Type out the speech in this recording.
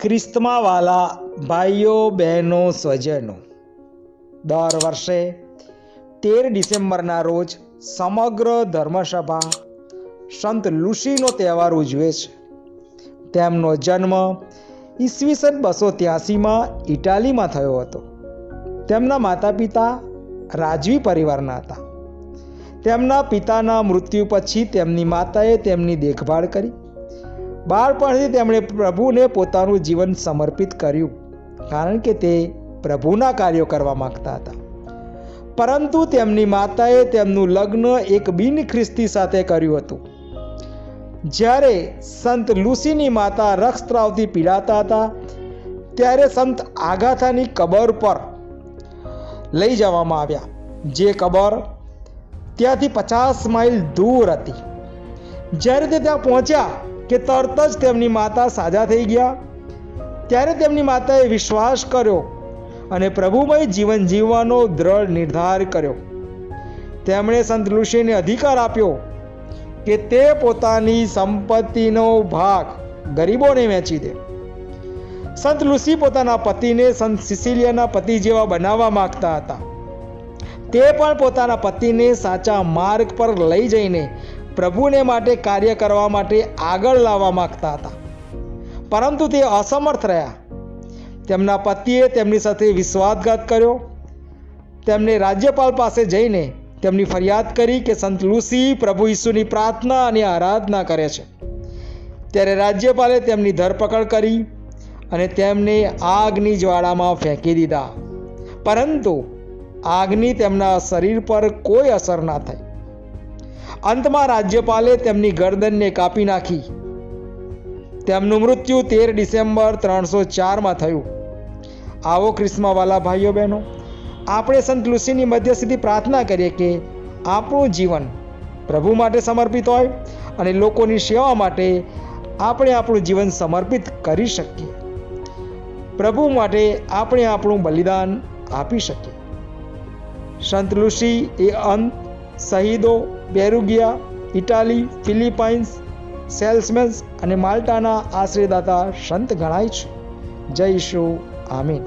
ખ્રિસ્તમાં વાલા ભાઈઓ, બહેનો, સ્વજનો. દર વર્ષે તેર ડિસેમ્બરના રોજ સમગ્ર ધર્મસભા સંત લુસીનો તહેવાર ઉજવે છે. તેમનો જન્મ ઈસવીસન બસો ત્યાસીમાં ઇટાલીમાં થયો હતો. તેમના માતા પિતા રાજવી પરિવારના હતા. તેમના પિતાના મૃત્યુ પછી તેમની માતાએ તેમની દેખભાળ કરી. બાળપણથી તેમણે પ્રભુને પોતાનું જીવન સમર્પિત કર્યું, કારણ કે તે પ્રભુના કાર્યો કરવા માગતા હતા. પરંતુ તેમની માતાએ તેમનું લગ્ન એક બિન ખ્રિસ્તી સાથે કર્યું હતું. જ્યારે સંત લુસીની માતા રક્તસ્રાવથી પીડાતા હતા, ત્યારે સંત આગાથાની કબર પર લઈ જવામાં આવ્યા, જે કબર ત્યાંથી પચાસ માઇલ દૂર હતી. જ્યારે તે ત્યાં પહોંચ્યા કે તરત જ તેમની માતા સાજા થઈ ગયા. ત્યારે તેમની માતાએ વિશ્વાસ કર્યો અને પ્રભુમય જીવન જીવવાનો દ્રઢ નિર્ધાર કર્યો. તેમણે સંત ઋષિને અધિકાર આપ્યો કે તે પોતાની સંપત્તિનો ભાગ ગરીબોને વેચી દે. સંત લુસી પોતાના પતિને સંત સિસિલિયાના પતિ જેવા બનાવવા માંગતા હતા. તે પણ પોતાના પતિને સાચા માર્ગ પર લઈ જઈને પ્રભુને માટે કાર્ય કરવા માટે આગળ લાવવા માંગતા હતા. પરંતુ તે અસમર્થ રહ્યા. તેમના પતિએ તેમની સાથે વિશ્વાસઘાત કર્યો. તેમને રાજ્યપાલ પાસે જઈને તેમની ફરિયાદ કરી કે સંત લુસી પ્રભુ ઈસુની પ્રાર્થના અને આરાધના કરે છે. ત્યારે રાજ્યપાલે તેમની ધરપકડ કરી અને તેમને આગની જ્વાળામાં ફેંકી દીધા. પરંતુ આગની તેમના શરીર પર કોઈ અસર ના થઈ. અંતમાં રાજ્યપાલે તેમની ગરદનને કાપી નાખી. તેમનું મૃત્યુ તેર ડિસેમ્બર ત્રણસો ચારમાં થયું. આવો ક્રિસ્માવાલા ભાઈઓ બહેનો, આપણે સંત લુસીની સુધી પ્રાર્થના કરીએ કે આપણું જીવન પ્રભુ માટે સમર્પિત હોય અને લોકોની સેવા માટે આપણે આપણું જીવન સમર્પિત કરી શકીએ. પ્રભુ માટે આપણે આપણું બલિદાન આપી શકીએ. સંત લુસી એ અંત શહીદો બેરુગિયા ઇટાલી ફિલિપાઇન્સ સેલ્સમેન્સ અને માલ્ટાના આશ્રયદાતા સંત ગણાય છે. જય ઈશુ આમીન.